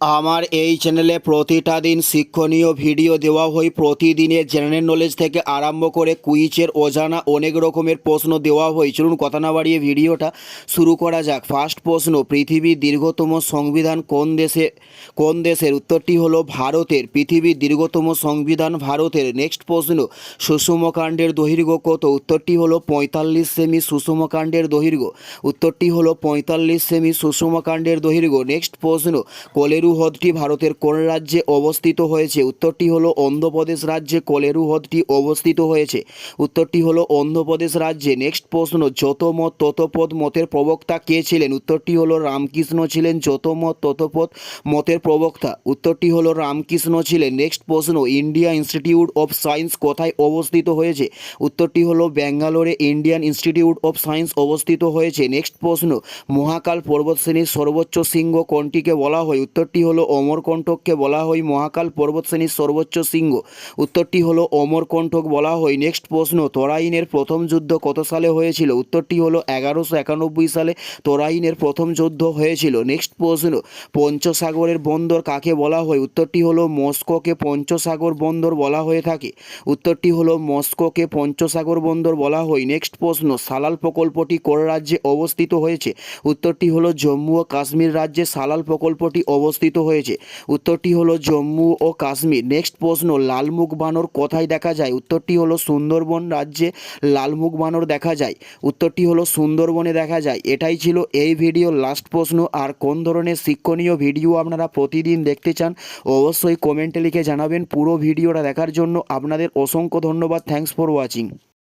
আমার এই চ্যানেলে প্রতিটা দিন শিক্ষণীয় ভিডিও দেওয়া হয়। প্রতিদিনের জেনারেল নলেজ থেকে আরম্ভ করে কুইজের অজানা অনেক রকমের প্রশ্ন দেওয়া হয়। চলুন কথা না বাড়িয়ে ভিডিওটা শুরু করা যাক। ফার্স্ট প্রশ্ন, পৃথিবীর দীর্ঘতম সংবিধান কোন দেশে, কোন দেশের? উত্তরটি হলো ভারতের। পৃথিবীর দীর্ঘতম সংবিধান ভারতের। নেক্সট প্রশ্ন সুষমকাণ্ডের দৈর্ঘ্য কত? উত্তরটি হলো পঁয়তাল্লিশ সেমি সুষমকাণ্ডের দৈর্ঘ্য। উত্তরটি হলো পঁয়তাল্লিশ সেমি সুষমকাণ্ডের দৈর্ঘ্য। নেক্সট প্রশ্ন, কলেরু হ্রদটি ভারতের কোন রাজ্যে অবস্থিত হয়েছে? উত্তরটি হলো অন্ধ্রপ্রদেশ রাজ্যে কলেরু হ্রদটি অবস্থিত হয়েছে। উত্তরটি হলো অন্ধ্রপ্রদেশ রাজ্যে। নেক্সট প্রশ্ন, যত মত ততপদ মতের প্রবক্তা কে ছিলেন? উত্তরটি হলো রামকৃষ্ণ ছিলেন যত মত ততপদ মতের প্রবক্তা। উত্তরটি হলো রামকৃষ্ণ ছিলেন। নেক্সট প্রশ্ন, ইন্ডিয়া ইনস্টিটিউট অফ সায়েন্স কোথায় অবস্থিত হয়েছে? উত্তরটি হলো ব্যাঙ্গালোরে ইন্ডিয়ান ইনস্টিটিউট অফ সায়েন্স অবস্থিত হয়েছে। নেক্সট প্রশ্ন, মহাকাল পর্বতশ্রেণীর সর্বোচ্চ শৃঙ্গ কোনটিকে বলা হয়? উত্তরটি হলো অমরকণ্টককে বলা হয় মহাকাল পর্বতশ্রেণীর সর্বোচ্চ শৃঙ্গ। উত্তরটি হলো অমরকণ্ঠক বলা হয় নেক্সট প্রশ্ন, তরাইনের প্রথম যুদ্ধ কত সালে হয়েছিল? উত্তরটি হলো এগারোশো একানব্বই সালে তরাইনের প্রথম যুদ্ধ হয়েছিল। নেক্সট প্রশ্ন, পঞ্চসাগরের বন্দর কাকে বলা হয়? উত্তরটি হলো মস্কোকে পঞ্চসাগর বন্দর বলা হয়ে থাকে। উত্তরটি হলো মস্কোকে পঞ্চসাগর বন্দর বলা হয়। নেক্সট প্রশ্ন, সালাল প্রকল্পটি কোন রাজ্যে অবস্থিত হয়েছে? উত্তরটি হলো জম্মু ও কাশ্মীর রাজ্যে সালাল প্রকল্পটি অবস্থিত হয়েছে। উত্তরটি হলো জম্মু ও কাশ্মীর। নেক্সট প্রশ্ন, লালমুখ বানর কোথায় দেখা যায়? উত্তরটি হলো সুন্দরবন রাজ্যে লালমুখ বানর দেখা যায়। উত্তরটি হলো সুন্দরবনে দেখা যায়। এটাই ছিল এই ভিডিও লাস্ট প্রশ্ন। আর কোন ধরনের শিক্ষণীয় ভিডিও আপনারা প্রতিদিন দেখতে চান, অবশ্যই কমেন্টে লিখে জানাবেন। পুরো ভিডিওটা দেখার জন্য আপনাদের অসংখ্য ধন্যবাদ। Thanks for watching